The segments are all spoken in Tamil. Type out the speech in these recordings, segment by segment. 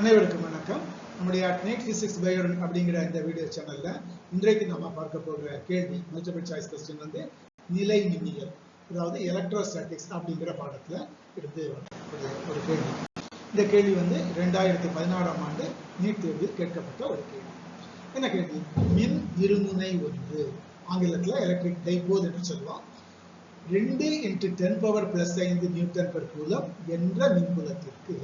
அனைவருக்கும் வணக்கம். நம்முடைய நைட் பிசிக்ஸ் பயோ அப்படிங்கிற இந்த வீடியோ சேனல்ல இன்றைக்கு நம்ம பார்க்க போகிற கேள்வி மல்டிபிள் சாய்ஸ் கொஸ்டின் வந்து நிலை மின்னியல் அதாவது எலக்ட்ரோஸ்டாட்டிக்ஸ் அப்படிங்கிற பாடத்துல இருந்து ஒரு கேள்வி. இந்த கேள்வி வந்து ரெண்டாயிரத்தி பதினாறாம் ஆண்டு நீட் தேர்வில் கேட்கப்பட்ட ஒரு கேள்வி. என்ன கேள்வி? மின் இருமுனை ஒன்று ஆங்கிலத்தில் எலக்ட்ரிக் டைபோல் என்று சொல்லுவோம். ரெண்டு இன்ட்டு டென் பவர் பிளஸ் ஐந்து நியூட்டன் பெர் கூலம் என்ற மின்புலத்திற்கு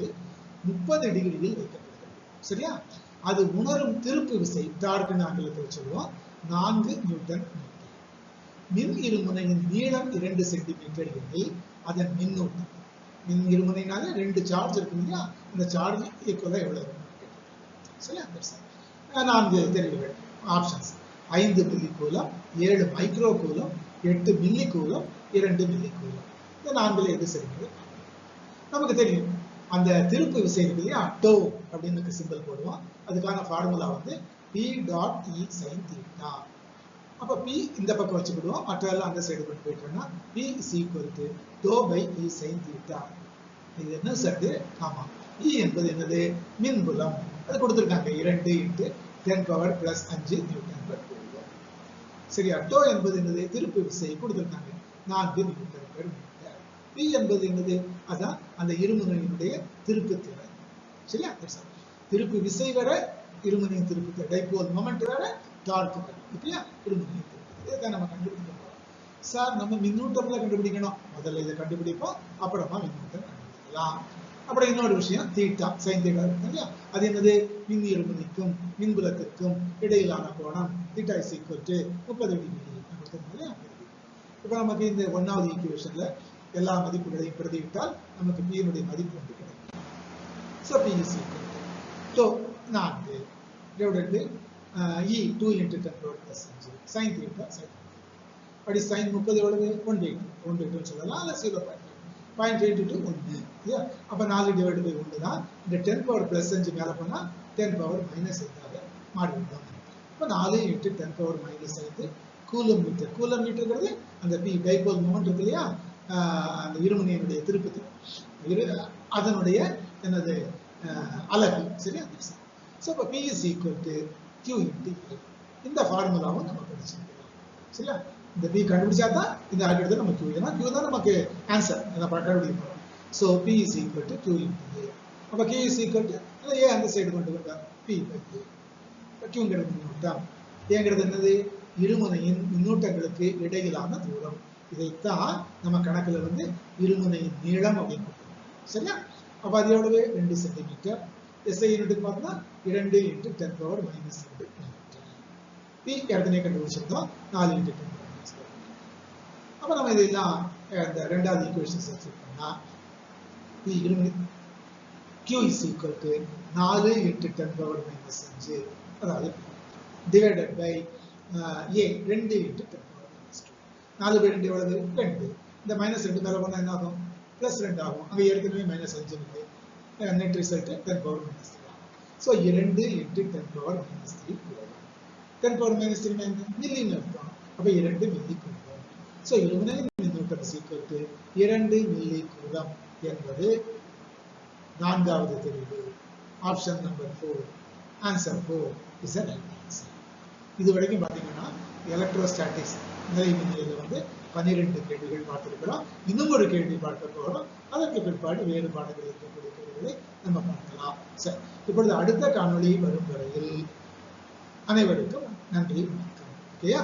முப்பது டிகிரியில் வைக்கப்படுகிறது. சரியா? அது உணரும் திருப்பு விசை டார்க்னு ஆங்கிலத்தில் சொல்லுவோம். நான்கு நியூட்டன் மின் இருமுனையின் நீளம் இரண்டு சென்டிமீட்டர் எனில் அதன் மின்னூட்டம். மின் இருமுனைனால ரெண்டு சார்ஜ் இருக்கு இல்லையா? இந்த சார்ஜ் ஈக்குவலா எவ்வளவு சரியா? நான்கு தெரிவுகள். ஆப்ஷன்ஸ் ஐந்து மில்லி கூலம் ஏழு மைக்ரோ கூலம் எட்டு மில்லி கூலம் இரண்டு மில்லி கூலம் இந்த நான்கில் எது சரிங்கிறது நமக்கு தெரியும். அந்த திருப்பு விசை இருக்கு இல்லையா டோ அப்படின்னு சிம்பிள் போடுவோம். அதுக்கான ஃபார்முலா வந்து P dot E sine theta அப்போ பி இந்த பக்கம் வச்சுக்கிடுவோம். மற்றெல்லாம் அந்த சைடு கொண்டு போயிட்டோம்னா P is equal to tau by E sine theta இது என்ன சார் ஆமாம் இ e என்பது என்னது? மின்புலம். அது கொடுத்துருக்காங்க. இரண்டு இன்ட்டு டென் பவர் பிளஸ் அஞ்சு நியூட்டன் பர் சரியா? டோ என்பது என்னது? திருப்பு விசை கொடுத்துருக்காங்க. நான்கு நியூட்டன் பர் மீட்டர் பி என்பது என்னது? அதான் அந்த இருமுனையினுடைய திருப்பு திறன். சரியா? திருப்பு விசை வர இருமுனையின் திருப்பு திறன். டைபோல் மொமெண்ட் வர டார்க் வேற இல்லையா இருமுனையின் திருப்பு இதை நம்ம கண்டுபிடிக்க போறோம். சார் நம்ம மின்னூட்டம்ல கண்டுபிடிக்கணும். முதல்ல இதை கண்டுபிடிப்போம். அப்புறமா மின்னூட்டம் கண்டுபிடிக்கலாம். அப்புறம் இன்னொரு விஷயம் தீட்டா சைன் தீட்டா இருக்கு. இல்லையா அது என்னது? மின் இருமுனைக்கும் மின்புலத்திற்கும் இடையிலான கோணம். தீட்டா இஸ் ஈக்குவல் டு முப்பது டிகிரி இப்போ நமக்கு இந்த ஒன்னாவது ஈக்குவேஷன்ல எல்லா மதிப்புகளையும் பிரதிவிட்டால் நமக்கு பியினுடைய மதிப்பு வந்து கிடைக்கும். So P is equal to நான்கு. Divided E two into ten power plus அஞ்சு. சைன் தீட்டா சைன் அப்படி சைன் முப்பது எவ்வளவு? ஒன் எயிட் ஒன் எயிட்னு சொல்லலாம். இல்லை zero point point eight two ஒன்று. இல்லையா? அப்போ நாலு டிவைட் பை ஒன்று தான். இந்த டென் பவர் ப்ளஸ் அஞ்சு மேலே போனால் டென் பவர் மைனஸ் எட்டாக மாறிவிடும். இப்போ நாலு இன்ட்டு டென் பவர் மைனஸ் ஐந்து. கூலம் மீட்டர் கூலம் மீட்டருங்கிறது அந்த பி டைபோல் மூமெண்ட் இருக்கு இல்லையா? அந்த இருமுனையினுடைய திருப்பதி இரு அதனுடைய என்னது ஆஹ் அலகு. சரியா? ஸோ இப்போ P is equal to Q into இந்த ஃபார்முலாவும் நம்ம படிச்சிருக்கோம் சரியா? இந்த பி கண்டுபிடிச்சா தான் இந்த அடுத்தது நம்ம கியூ ஏன்னா கியூ தான் நமக்கு ஆன்சர் அதை கண்டுபிடிக்க போகிறோம் so P is equal to Q into A அப்போ Q is equal to A அந்த சைடு கொண்டு வந்தா பி பை ஏ கியூங்கிறது தான் ஏங்கிறது என்னது? இருமுனையின் மின்னூட்டங்களுக்கு இடையிலான தூரம். இதைத்தான் நம்ம கணக்குல வந்து இருமுனையின் நீளம் அப்படின்னு சரியா? அப்ப அது எவ்வளவு? ரெண்டு சென்டிமீட்டர் எஸ்ஐ யூனிட்டுக்கு பார்த்தோம்னா இரண்டு இன்ட்டு டென் பவர் மைனஸ் ரெண்டு பி ஏற்கனவே கண்டுபிடிச்சிருந்தோம். நாலு இன்ட்டு டென் பவர் மைனஸ் அப்ப நம்ம இதெல்லாம் அஹ், இந்த ரெண்டாவது ஈக்குவேஷன் சப்ஸ்டிட் பண்ணா பி இருமுனை Q is equal to நாலு இன்ட்டு டென் பவர் மைனஸ் அஞ்சு. அதாவது டிவைடட் பை ஏ ரெண்டு இன்ட்டு டென் நாலு பை ரெண்டு எவ்வளவு? ரெண்டு. இந்த மைனஸ் ரெண்டு மேலே போனால் என்ன ஆகும் ப்ளஸ் ரெண்டு ஆகும். அங்கே ஏற்கனவே மைனஸ் அஞ்சு இருக்கு. Net result ten power minus three so இரண்டு எட்டு ten power minus three ten power minus three மில்லின்னு அர்த்தம் அப்போ இரண்டு மில்லி கூடும் ஸோ இருமுனை மில்லி சீக்கிரம் டு இரண்டு மில்லி கூடம் என்பது நான்காவது தெரிவு. Option number four answer four is a answer இது வரைக்கும் பார்த்தீங்கன்னா எலக்ட்ரோஸ்டாட்டிக்ஸ் நிலை வந்து பன்னிரெண்டு கேள்விகள் பார்த்திருக்கிறோம். இன்னும் ஒரு கேள்வி பார்க்க போகிறோம் அதற்கு பிற்பாடு வேறு பாடங்கள் இருக்கக்கூடிய கேள்விகளை நம்ம பார்க்கலாம். சரி. இப்பொழுது அடுத்த காணொளி வரும் வரையில் அனைவருக்கும் நன்றி வணக்கம். ஓகேயா?